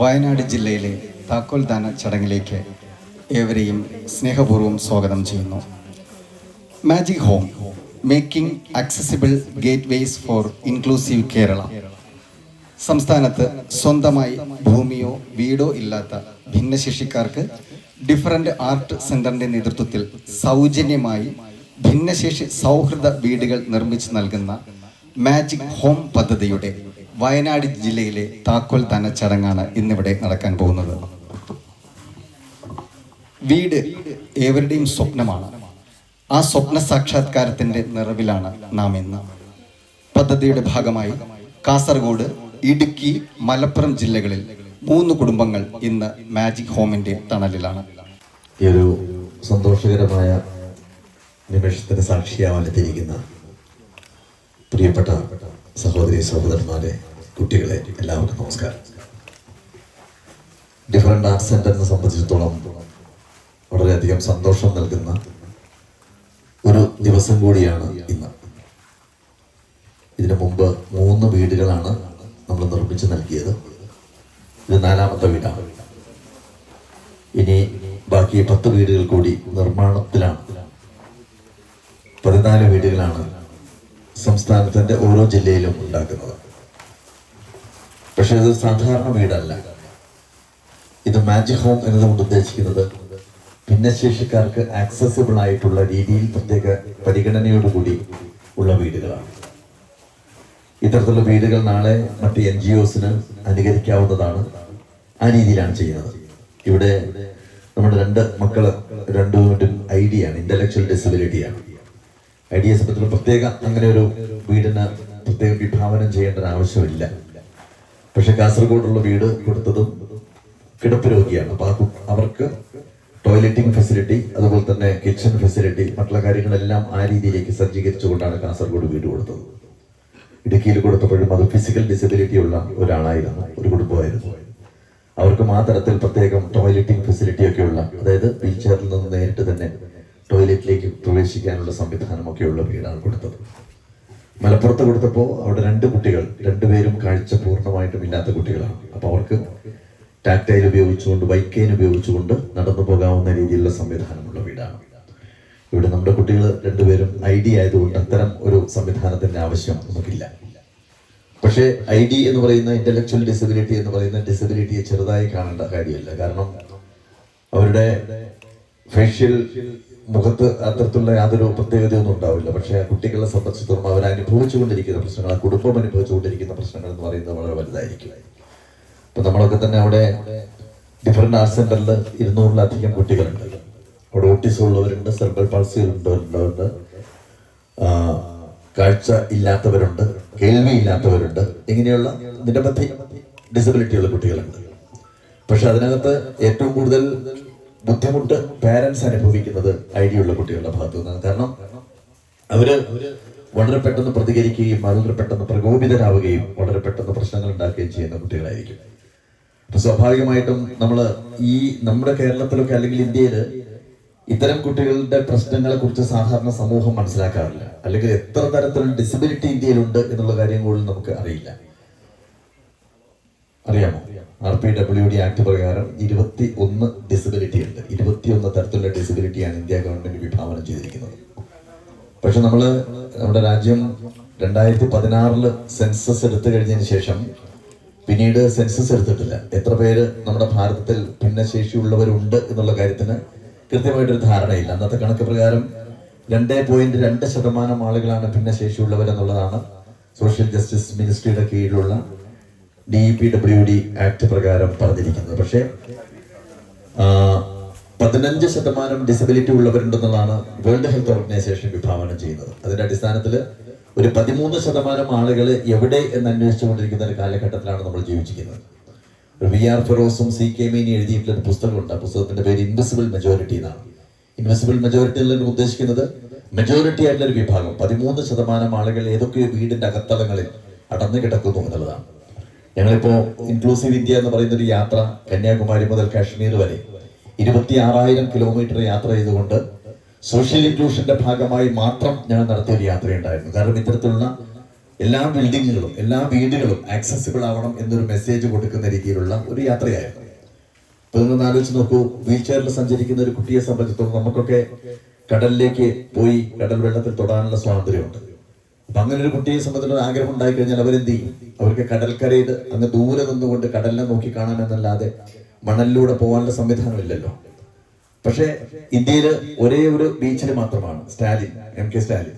വയനാട് ജില്ലയിലെ താക്കോൽദാന ചടങ്ങിലേക്ക് ഏവരെയും സ്നേഹപൂർവം സ്വാഗതം ചെയ്യുന്നു. Magic home making accessible gateways for inclusive Kerala സംസ്ഥാനത്ത് സ്വന്തമായി ഭൂമിയോ വീടോ ഇല്ലാത്ത ഭിന്നശേഷിക്കാർക്ക് ഡിഫറന്റ് ആർട്ട് സെന്ററിന്റെ നേതൃത്വത്തിൽ സൗജന്യമായി ഭിന്നശേഷി സൗഹൃദ വീടുകൾ നിർമ്മിച്ച് നൽകുന്ന മാജിക് ഹോം പദ്ധതിയുടെ വയനാട് ജില്ലയിലെ താക്കോൽ ദാന ചടങ്ങാണ് ഇന്നിവിടെ നടക്കാൻ പോകുന്നത്. വീട് ഏവരുടെയും സ്വപ്നമാണ്. ആ സ്വപ്ന സാക്ഷാത്കാരത്തിന്റെ നിറവിലാണ് നാം ഇന്ന്. പദ്ധതിയുടെ ഭാഗമായി കാസർഗോഡ് ഇടുക്കി മലപ്പുറം ജില്ലകളിൽ മൂന്ന് കുടുംബങ്ങൾ ഇന്ന് മാജിക് ഹോമിന്റെ തണലിലാണ്. ഈ ഒരു സന്തോഷകരമായ നിമിഷത്തിന് സാക്ഷിയാവാൻ എത്തിയിരിക്കുന്ന പ്രിയപ്പെട്ട സഹോദരി സഹോദരന്മാരെ കുട്ടികളെ എല്ലാവർക്കും നമസ്കാരം. ഡിഫറെന്റ് ആർട്ട് സെന്ററിനെ സംബന്ധിച്ചിടത്തോളം വളരെയധികം സന്തോഷം നൽകുന്ന ഒരു ദിവസം കൂടിയാണ് ഇന്ന്. ഇതിനു മുമ്പ് മൂന്ന് വീടുകളാണ് നമ്മൾ നിർമ്മിച്ച് നൽകിയത്. ഇത് നാലാമത്തെ വീടാണ്. ഇനി ബാക്കി പത്ത് വീടുകൾ കൂടി നിർമ്മാണത്തിലാണ്. പതിനാല് വീടുകളാണ് സംസ്ഥാനത്തിന്റെ ഓരോ ജില്ലയിലും ഉണ്ടാക്കുന്നത്. പക്ഷെ ഇത് സാധാരണ വീടല്ല. ഇത് മാജിക് ഹോം എന്നതുകൊണ്ട് ഉദ്ദേശിക്കുന്നത് ഭിന്നശേഷിക്കാർക്ക് ആക്സസിബിൾ ആയിട്ടുള്ള രീതിയിൽ പ്രത്യേക പരിഗണനയോടുകൂടി ഉള്ള വീടുകളാണ്. ഇത്തരത്തിലുള്ള വീടുകൾ നാളെ മറ്റ് എൻ ജി ഒസിന് അനുകരിക്കാവുന്നതാണ് ആ രീതിയിലാണ് ചെയ്യുന്നത്. ഇവിടെ നമ്മുടെ രണ്ട് മക്കൾ രണ്ടുപേരും ഐ ഡി ആണ് ഇന്റലക്ച്വൽ ഡിസബിലിറ്റിയാണ് ഐ ഡി എസ് പ്രത്യേക അങ്ങനെ ഒരു വീടിന് പ്രത്യേക വിഭാവനം ചെയ്യേണ്ട ആവശ്യമില്ല. പക്ഷെ കാസർഗോഡുള്ള വീട് കൊടുത്തതും കിടപ്പ് രോഗിയാണ്. അപ്പൊ അവർക്ക് ടോയ്ലറ്റിംഗ് ഫെസിലിറ്റി അതുപോലെ തന്നെ കിച്ചൺ ഫെസിലിറ്റി മറ്റുള്ള കാര്യങ്ങളെല്ലാം ആ രീതിയിലേക്ക് സജ്ജീകരിച്ചുകൊണ്ടാണ് കാസർഗോഡ് വീട് കൊടുത്തത്. ഇടുക്കിയിൽ കൊടുത്തപ്പോഴും അത് ഫിസിക്കൽ ഡിസബിലിറ്റി ഉള്ള ഒരാളായിരുന്നു ഒരു കുടുംബമായിരുന്നു. അവർക്ക് ആ തരത്തിൽ പ്രത്യേകം ടോയ്ലറ്റിംഗ് ഫെസിലിറ്റി ഉള്ള അതായത് വീൽ ചെയറിൽ നിന്ന് നേരിട്ട് തന്നെ ടോയ്ലറ്റിലേക്ക് പ്രവേശിക്കാനുള്ള സംവിധാനമൊക്കെ ഉള്ള വീടാണ് കൊടുത്തത്. മലപ്പുറത്ത് കൊടുത്തപ്പോൾ അവിടെ രണ്ട് കുട്ടികൾ രണ്ടുപേരും കാഴ്ച പൂർണമായിട്ടും ഇല്ലാത്ത കുട്ടികളാണ്. അപ്പോൾ അവർക്ക് ടാക്ടൈൽ ഉപയോഗിച്ചുകൊണ്ട് ബൈക്കെയിൻ ഉപയോഗിച്ചുകൊണ്ട് നടന്നു പോകാവുന്ന രീതിയിലുള്ള സംവിധാനമുള്ള വീടാണ്. ഇവിടെ നമ്മുടെ കുട്ടികൾ രണ്ടുപേരും ഐ ഡി ആയതുകൊണ്ട് അത്തരം ഒരു സംവിധാനത്തിന്റെ ആവശ്യം നമുക്കില്ല. പക്ഷേ ഐ ഡി എന്ന് പറയുന്ന ഇന്റലക്ച്വൽ ഡിസബിലിറ്റി എന്ന് പറയുന്ന ഡിസബിലിറ്റിയെ ചെറുതായി കാണേണ്ട കാര്യമല്ല. കാരണം അവരുടെ ഫേഷ്യൽ മുഖത്ത് അത്തരത്തിലുള്ള യാതൊരു പ്രത്യേകതയൊന്നും ഉണ്ടാവില്ല. പക്ഷേ ആ കുട്ടികളെ സംബന്ധിച്ചിടത്തോളം അവർ അനുഭവിച്ചുകൊണ്ടിരിക്കുന്ന പ്രശ്നങ്ങൾ ആ കുടുംബം അനുഭവിച്ചുകൊണ്ടിരിക്കുന്ന പ്രശ്നങ്ങൾ എന്ന് പറയുന്നത് വളരെ വലുതായിരിക്കും. ഇപ്പം നമ്മളൊക്കെ തന്നെ അവിടെ ഡിഫറെന്റ് ആർട്സ് സെന്ററിൽ ഇരുന്നൂറിലധികം കുട്ടികളുണ്ട്. അവിടെ ഓട്ടിസം ഉള്ളവരുണ്ട് സെർബൽ പൾസി ഉള്ളവരുണ്ട് കാഴ്ച ഇല്ലാത്തവരുണ്ട് കേൾവി ഇല്ലാത്തവരുണ്ട് ഇങ്ങനെയുള്ള നിരവധി ഡിസബിലിറ്റിയുള്ള കുട്ടികളുണ്ട്. പക്ഷെ അതിനകത്ത് ഏറ്റവും കൂടുതൽ ബുദ്ധിമുട്ട് പേരൻസ് അനുഭവിക്കുന്നത് ഐഡിയ ഉള്ള കുട്ടികളുടെ ഭാഗത്തു നിന്നാണ് കാരണം അവർ വളരെ പെട്ടെന്ന് പ്രതികരിക്കുകയും വളരെ പെട്ടെന്ന് പ്രകോപിതരാവുകയും വളരെ പെട്ടെന്ന് പ്രശ്നങ്ങൾ ഉണ്ടാക്കുകയും ചെയ്യുന്ന കുട്ടികളായിരിക്കും. അപ്പൊ സ്വാഭാവികമായിട്ടും നമ്മൾ ഈ നമ്മുടെ കേരളത്തിലൊക്കെ അല്ലെങ്കിൽ ഇന്ത്യയിൽ ഇത്തരം കുട്ടികളുടെ പ്രശ്നങ്ങളെ കുറിച്ച് സാധാരണ സമൂഹം മനസ്സിലാക്കാറില്ല. അല്ലെങ്കിൽ എത്ര തരത്തിലുള്ള ഡിസബിലിറ്റി ഇന്ത്യയിലുണ്ട് എന്നുള്ള കാര്യം കൂടുതൽ നമുക്ക് അറിയില്ല. അറിയാമോ? R P W D act പ്രകാരം ഇരുപത്തി ഒന്ന് ഡിസബിലിറ്റി ഉണ്ട്. ഇരുപത്തിയൊന്ന് തരത്തിലുള്ള ഡിസബിലിറ്റിയാണ് ഇന്ത്യ ഗവൺമെന്റ് വിഭാവനം ചെയ്തിരിക്കുന്നത്. പക്ഷെ നമ്മൾ നമ്മുടെ രാജ്യം രണ്ടായിരത്തി പതിനാറിൽ സെൻസസ് എടുത്തു കഴിഞ്ഞതിന് ശേഷം പിന്നീട് സെൻസസ് എടുത്തിട്ടില്ല. എത്ര പേര് നമ്മുടെ ഭാരതത്തിൽ ഭിന്നശേഷിയുള്ളവരുണ്ട് എന്നുള്ള കാര്യത്തിന് കൃത്യമായിട്ടൊരു ധാരണയില്ല. അന്നത്തെ കണക്ക് പ്രകാരം രണ്ടേ പോയിന്റ് രണ്ട് ശതമാനം ആളുകളാണ് ഭിന്നശേഷിയുള്ളവരെന്നുള്ളതാണ് സോഷ്യൽ ജസ്റ്റിസ് മിനിസ്ട്രിയുടെ കീഴിലുള്ള D P W D act പ്രകാരം പറഞ്ഞിരിക്കുന്നത്. പക്ഷേ പതിനഞ്ച് ശതമാനം ഡിസബിലിറ്റി ഉള്ളവരുണ്ടെന്നുള്ളതാണ് വേൾഡ് ഹെൽത്ത് ഓർഗനൈസേഷൻ വിഭാവനം ചെയ്യുന്നത്. അതിന്റെ അടിസ്ഥാനത്തിൽ ഒരു പതിമൂന്ന് ശതമാനം ആളുകൾ എവിടെ എന്ന് അന്വേഷിച്ചുകൊണ്ടിരിക്കുന്ന ഒരു കാലഘട്ടത്തിലാണ് നമ്മൾ ജീവിച്ചിരിക്കുന്നത്. വി ആർ ഫെറോസും സി കെ മീനി എഴുതിയിട്ടുള്ള ഒരു പുസ്തകമുണ്ട്. ആ പുസ്തകത്തിന്റെ പേര് ഇൻവിസിബിൾ മെജോറിറ്റി എന്നാണ്. ഇൻവിസിബിൾ മെജോറിറ്റി എന്നുള്ളത് ഉദ്ദേശിക്കുന്നത് മെജോറിറ്റി ആയിട്ടുള്ള ഒരു വിഭാഗം. പതിമൂന്ന് ശതമാനം ആളുകൾ ഏതൊക്കെ വീടിന്റെ അകത്തളങ്ങളിൽ അടന്നു കിടക്കുന്നു എന്നുള്ളതാണ്. ഞങ്ങളിപ്പോ ഇൻക്ലൂസീവ് ഇന്ത്യ എന്ന് പറയുന്ന ഒരു യാത്ര കന്യാകുമാരി മുതൽ കാശ്മീർ വരെ. ഇരുപത്തി ആറായിരം കിലോമീറ്റർ യാത്ര ചെയ്തുകൊണ്ട് സോഷ്യൽ ഇൻക്ലൂഷന്റെ ഭാഗമായി മാത്രം ഞങ്ങൾ നടത്തിയ ഒരു യാത്രയുണ്ടായിരുന്നു. കാരണം ഇത്തരത്തിലുള്ള എല്ലാ ബിൽഡിങ്ങുകളും എല്ലാ വീടുകളും ആക്സസിബിൾ ആവണം എന്നൊരു മെസ്സേജ് കൊടുക്കുന്ന രീതിയിലുള്ള ഒരു യാത്രയായിരുന്നു. ഇപ്പൊ നിങ്ങൾ ആലോചിച്ച് നോക്കൂ വീൽ ചെയറിൽ സഞ്ചരിക്കുന്ന ഒരു കുട്ടിയെ സംബന്ധിച്ചിടത്തോളം നമുക്കൊക്കെ കടലിലേക്ക് പോയി കടൽ വെള്ളത്തിൽ തൊടാനുള്ള സ്വാതന്ത്ര്യമുണ്ട്. അപ്പൊ അങ്ങനെ ഒരു കുട്ടിയെ സംബന്ധിച്ചിടത്തോളം ആഗ്രഹം ഉണ്ടായി കഴിഞ്ഞാൽ അവരെന്ത് ചെയ്യും? അവർക്ക് കടൽക്കരയിൽ അങ്ങ് ദൂരെ നിന്നുകൊണ്ട് കടലിനെ നോക്കി കാണാമെന്നല്ലാതെ മണലിലൂടെ പോകാനുള്ള സംവിധാനമില്ലല്ലോ. പക്ഷേ ഇന്ത്യയിൽ ഒരേ ഒരു ബീച്ചിൽ മാത്രമാണ്. Stalin M K Stalin.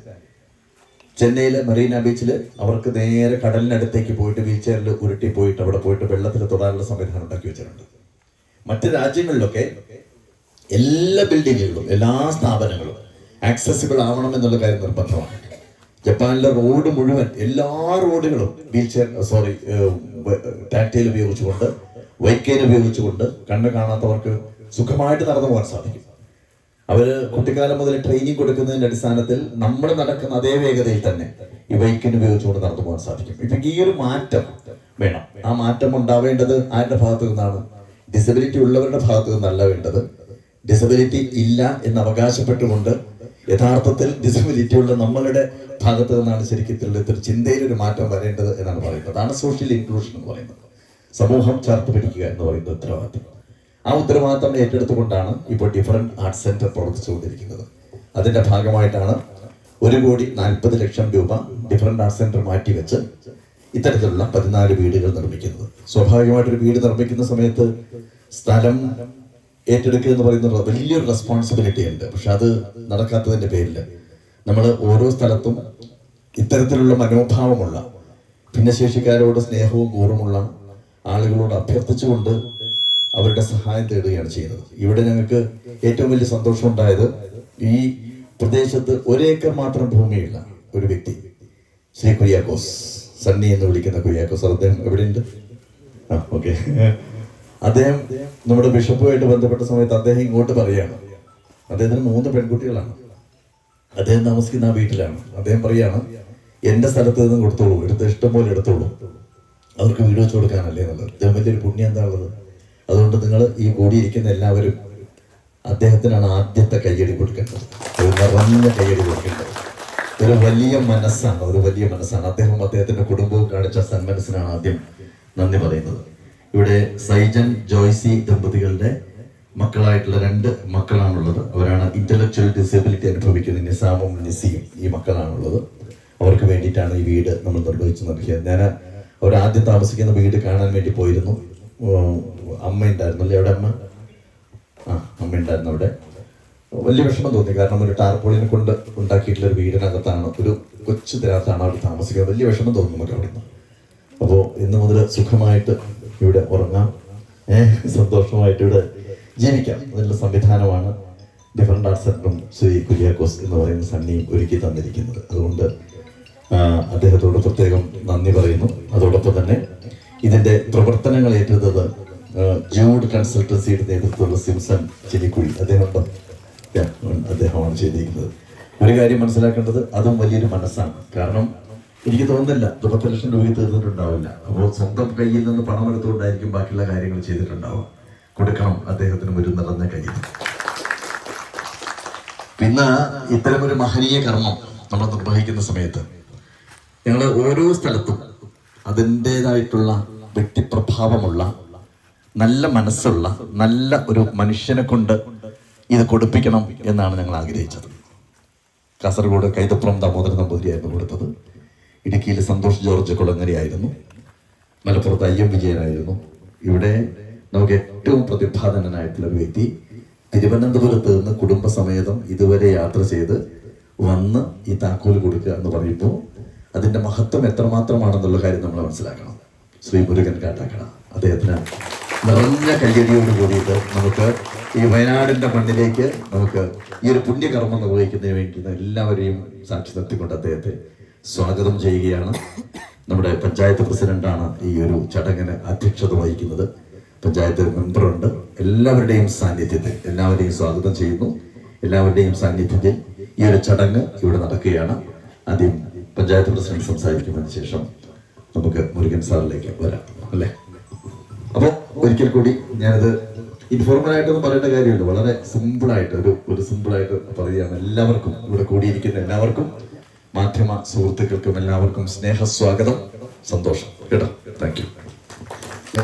ചെന്നൈയിലെ മറീന ബീച്ചിൽ അവർക്ക് നേരെ കടലിനടുത്തേക്ക് പോയിട്ട് വീൽ ചെയറിൽ ഉരുട്ടി പോയിട്ട് അവിടെ പോയിട്ട് വെള്ളത്തിൽ തൊടാനുള്ള സംവിധാനം ഉണ്ടാക്കി വെച്ചിട്ടുണ്ട്. മറ്റ് രാജ്യങ്ങളിലൊക്കെ എല്ലാ ബിൽഡിങ്ങുകളും എല്ലാ സ്ഥാപനങ്ങളും ആക്സസിബിൾ ആവണം എന്നുള്ള കാര്യം നിർബന്ധമാണ്. ജപ്പാനിലെ റോഡ് മുഴുവൻ എല്ലാ റോഡുകളും വീൽ ചെയർ സോറി ടാക്ടൈൽ ഉപയോഗിച്ചുകൊണ്ട് വൈക്കേൻ ഉപയോഗിച്ചുകൊണ്ട് കണ്ണ് കാണാത്തവർക്ക് സുഖമായിട്ട് നടന്നു പോകാൻ സാധിക്കും. അവർ കുട്ടിക്കാലം മുതൽ ട്രെയിനിങ് കൊടുക്കുന്നതിന്റെ അടിസ്ഥാനത്തിൽ നമ്മൾ നടക്കുന്ന അതേ വേഗതയിൽ തന്നെ ഈ വൈക്കിന് ഉപയോഗിച്ചുകൊണ്ട് നടന്നു പോകാൻ സാധിക്കും. ഇപ്പൊ ഈ ഒരു മാറ്റം വേണം. ആ മാറ്റം ഉണ്ടാവേണ്ടത് ആരുടെ ഭാഗത്തു നിന്നാണ്? ഡിസബിലിറ്റി ഉള്ളവരുടെ ഭാഗത്തു നിന്നല്ല വേണ്ടത്. ഡിസബിലിറ്റി ഇല്ല എന്ന് അവകാശപ്പെട്ടുകൊണ്ട് യഥാർത്ഥത്തിൽ ഡിസബിലിറ്റി ഉള്ള നമ്മളുടെ ഭാഗത്ത് നിന്നാണ് ശരിക്കും ചിന്തയിൽ ഒരു മാറ്റം വരേണ്ടത് എന്നാണ് പറയുന്നത്. അതാണ് സോഷ്യൽ ഇൻക്ലൂഷൻ എന്ന് പറയുന്നത്. സമൂഹം ചേർത്ത് പിടിക്കുക എന്ന് പറയുന്ന ഉത്തരവാദിത്വം ആ ഉത്തരവാദിത്തം ഏറ്റെടുത്തുകൊണ്ടാണ് ഇപ്പോൾ ഡിഫറന്റ് ആർട്സ് സെന്റർ പ്രവർത്തിച്ചുകൊണ്ടിരിക്കുന്നത്. അതിന്റെ ഭാഗമായിട്ടാണ് ഒരു കോടി നാൽപ്പത് ലക്ഷം രൂപ ഡിഫറന്റ് ആർട്സ് സെന്റർ മാറ്റിവെച്ച് ഇത്തരത്തിലുള്ള പതിനാല് വീടുകൾ നിർമ്മിക്കുന്നത്. സ്വാഭാവികമായിട്ടൊരു വീട് നിർമ്മിക്കുന്ന സമയത്ത് സ്ഥലം ഏറ്റെടുക്കുക എന്ന് പറയുന്ന വലിയൊരു റെസ്പോൺസിബിലിറ്റി ഉണ്ട്. പക്ഷെ അത് നടക്കാത്തതിന്റെ പേരിൽ നമ്മൾ ഓരോ സ്ഥലത്തും ഇത്തരത്തിലുള്ള മനോഭാവമുള്ള ഭിന്നശേഷിക്കാരോട് സ്നേഹവും കൂറുമുള്ള ആളുകളോട് അഭ്യർത്ഥിച്ചുകൊണ്ട് അവരുടെ സഹായം തേടുകയാണ് ചെയ്യുന്നത്. ഇവിടെ ഞങ്ങൾക്ക് ഏറ്റവും വലിയ സന്തോഷം ഉണ്ടായത് ഈ പ്രദേശത്ത് ഒരേക്കർ മാത്രം ഭൂമിയുള്ള ഒരു വ്യക്തി ശ്രീ കുര്യാക്കോസ് സണ്ണി എന്ന് വിളിക്കുന്ന കുര്യാക്കോസ്. അദ്ദേഹം എവിടെയുണ്ട്? ആ ഓക്കെ. അദ്ദേഹം നമ്മുടെ ബിഷപ്പുമായിട്ട് ബന്ധപ്പെട്ട സമയത്ത് അദ്ദേഹം ഇങ്ങോട്ട് പറയാണ്. അദ്ദേഹത്തിന് മൂന്ന് പെൺകുട്ടികളാണ്. അദ്ദേഹം താമസിക്കുന്ന ആ വീട്ടിലാണ്. അദ്ദേഹം പറയാണ് എന്റെ സ്ഥലത്ത് നിന്ന് കൊടുത്തോളൂ. എടുത്ത് ഇഷ്ടം പോലെ എടുത്തോളൂ. അവർക്ക് വീട് വെച്ച് കൊടുക്കാനല്ലേ എന്നുള്ളത്. അദ്ദേഹം വലിയൊരു പുണ്യം എന്താ ഉള്ളത്? അതുകൊണ്ട് നിങ്ങൾ ഈ കൂടിയിരിക്കുന്ന എല്ലാവരും അദ്ദേഹത്തിനാണ് ആദ്യത്തെ കയ്യടി കൊടുക്കേണ്ടത്. ഒരു നിറഞ്ഞ കയ്യടി കൊടുക്കേണ്ടത്. ഒരു വലിയ മനസ്സാണ്. ഒരു വലിയ മനസ്സാണ്. അദ്ദേഹം അദ്ദേഹത്തിന്റെ കുടുംബവും കാണിച്ച സന്മനസ്സിനാണ് ആദ്യം നന്ദി പറയുന്നത്. ഇവിടെ സൈജൻ ജോയ്സി ദമ്പതികളുടെ മക്കളായിട്ടുള്ള രണ്ട് മക്കളാണുള്ളത്. അവരാണ് ഇന്റലക്ച്വൽ ഡിസേബിലിറ്റി അനുഭവിക്കുന്ന നിസാമും നിസിയും ഈ മക്കളാണുള്ളത്. അവർക്ക് വേണ്ടിയിട്ടാണ് ഈ വീട് നമ്മൾ നിർവഹിച്ചു നൽകിയത് ഞാൻ അവർ ആദ്യം താമസിക്കുന്ന വീട് കാണാൻ വേണ്ടി പോയിരുന്നു. അമ്മ ഉണ്ടായിരുന്നു അല്ലേ അവിടെ അമ്മ? ആ അമ്മ ഉണ്ടായിരുന്നു അവിടെ. വലിയ വിഷമം തോന്നി. കാരണം ഒരു ടാർപോളിനെ കൊണ്ട് ഉണ്ടാക്കിയിട്ടുള്ള ഒരു വീടിനകത്താണ് ഒരു കൊച്ചു ഇതിനകത്താണ് അവർ താമസിക്കുന്നത്. വലിയ വിഷമം തോന്നുന്നു നമുക്ക് അവിടെ നിന്ന് അപ്പോൾ ഇന്ന് മുതൽ സുഖമായിട്ട് ഇവിടെ ഉറങ്ങാം. സന്തോഷമായിട്ട് ഇവിടെ ജീവിക്കാം. അതിനുള്ള സംവിധാനമാണ്. ഡിഫറെന്റ് ആർട്സ് സെന്ററും ശ്രീ കുര്യാക്കോസ് എന്ന് പറയുന്ന സണ്ണിയും ഒരുക്കി തന്നിരിക്കുന്നത്. അതുകൊണ്ട് അദ്ദേഹത്തോട് പ്രത്യേകം നന്ദി പറയുന്നു. അതോടൊപ്പം തന്നെ ഇതിന്റെ പ്രവർത്തനങ്ങൾ ഏറ്റെടുത്തത് ജൂഡ് കൺസൾട്ടൻസിയുടെ നേതൃത്വമുള്ള സിംസൺ ചെലിക്കുഴി അദ്ദേഹം അദ്ദേഹമാണ് ചെയ്തിരിക്കുന്നത്. ഒരു കാര്യം മനസ്സിലാക്കേണ്ടത് അതും വലിയൊരു മനസ്സാണ്. കാരണം എനിക്ക് തോന്നുന്നില്ല. മുപ്പത്തി പത്ത് ലക്ഷം രൂപയ്ക്ക് തീർന്നിട്ടുണ്ടാവില്ല. അപ്പോൾ സ്വന്തം കയ്യിൽ നിന്ന് പണം എടുത്തുകൊണ്ടായിരിക്കും ബാക്കിയുള്ള കാര്യങ്ങൾ ചെയ്തിട്ടുണ്ടാവുക. കൊടുക്കണം അദ്ദേഹത്തിന് ഒരു നിറഞ്ഞ കയ്യിൽ. പിന്നെ ഇത്തരമൊരു മഹനീയ കർമ്മം നമ്മൾ നിർവഹിക്കുന്ന സമയത്ത് ഞങ്ങൾ ഓരോ സ്ഥലത്തും അതിന്റെതായിട്ടുള്ള വ്യക്തിപ്രഭാവമുള്ള നല്ല മനസ്സുള്ള നല്ല ഒരു മനുഷ്യനെ കൊണ്ട് ഇത് കൊടുപ്പിക്കണം എന്നാണ് ഞങ്ങൾ ആഗ്രഹിച്ചത്. കാസർഗോഡ് കൈതപ്പുറം ദാമോദരൻ നമ്പൂതിരിയായിരുന്നു കൊടുത്തത്. ഇടുക്കിയിൽ സന്തോഷ് ജോർജ് കുളങ്ങരയായിരുന്നു മലപ്പുറത്ത് അയ്യം വിജയനായിരുന്നു ഇവിടെ നമുക്ക് ഏറ്റവും പ്രതിഭാധനനായിട്ടുള്ള ഒരു വ്യക്തി. തിരുവനന്തപുരത്ത് നിന്ന് കുടുംബസമേതം ഇതുവരെ യാത്ര ചെയ്ത് വന്ന് ഈ താക്കോൽ കൊടുക്കുക എന്ന് പറയുമ്പോൾ അതിന്റെ മഹത്വം എത്രമാത്രമാണെന്നുള്ള കാര്യം നമ്മൾ മനസ്സിലാക്കണം. ശ്രീ മുരുകൻ കാട്ടാക്കണം അദ്ദേഹത്തിന് നിറഞ്ഞ കയ്യടിയോട് കൂടിയിട്ട് നമുക്ക് ഈ വയനാടിന്റെ മണ്ണിലേക്ക് നമുക്ക് ഈ ഒരു പുണ്യകർമ്മം നിർവഹിക്കുന്നതിന് വേണ്ടി എല്ലാവരെയും സാക്ഷി നിർത്തിക്കൊണ്ട് അദ്ദേഹത്തെ സ്വാഗതം ചെയ്യുകയാണ്. നമ്മുടെ പഞ്ചായത്ത് പ്രസിഡന്റാണ് ഈ ഒരു ചടങ്ങിന് അധ്യക്ഷത വഹിക്കുന്നത്. പഞ്ചായത്ത് മെമ്പറുണ്ട്. എല്ലാവരുടെയും സാന്നിധ്യത്തിൽ എല്ലാവരെയും സ്വാഗതം ചെയ്യുന്നു. എല്ലാവരുടെയും സാന്നിധ്യത്തിൽ ഈ ഒരു ചടങ്ങ് ഇവിടെ നടക്കുകയാണ്. ആദ്യം പഞ്ചായത്ത് പ്രസിഡന്റ് സംസാരിക്കുന്നതിന് ശേഷം നമുക്ക് മുരുകൻ സാറിലേക്ക് വരാം അല്ലേ? അപ്പോൾ ഒരിക്കൽ കൂടി ഞാനത് ഇൻഫോർമൽ ആയിട്ടൊന്നും പറയേണ്ട കാര്യമില്ല. വളരെ സിമ്പിളായിട്ട് ഒരു ഒരു സിമ്പിളായിട്ട് പറയുകയാണ്. എല്ലാവർക്കും ഇവിടെ കൂടിയിരിക്കുന്ന എല്ലാവർക്കും മാധ്യമ സുഹൃത്തുക്കൾക്കും എല്ലാവർക്കും സ്നേഹസ്വാഗതം. സന്തോഷം. കേട്ടോ. താങ്ക് യു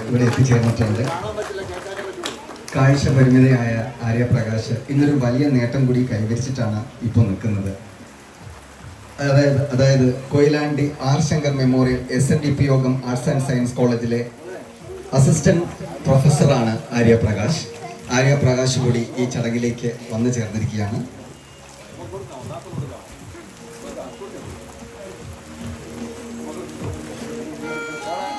ഇവിടെ എത്തിച്ചേർന്നിട്ടുണ്ട് കാഴ്ച പരിമിതയായ ആര്യപ്രകാശ് ഇന്നൊരു വലിയ നേട്ടം കൂടി കൈവരിച്ചിട്ടാണ് ഇപ്പോൾ നിൽക്കുന്നത്. അതായത് അതായത് Koyilandy R Shankar memorial S N D P Yogam arts and science കോളേജിലെ അസിസ്റ്റന്റ് പ്രൊഫസറാണ് ആര്യപ്രകാശ്. ആര്യപ്രകാശ് കൂടി ഈ ചടങ്ങിലേക്ക് വന്നു ചേർന്നിരിക്കുകയാണ്. Thank you.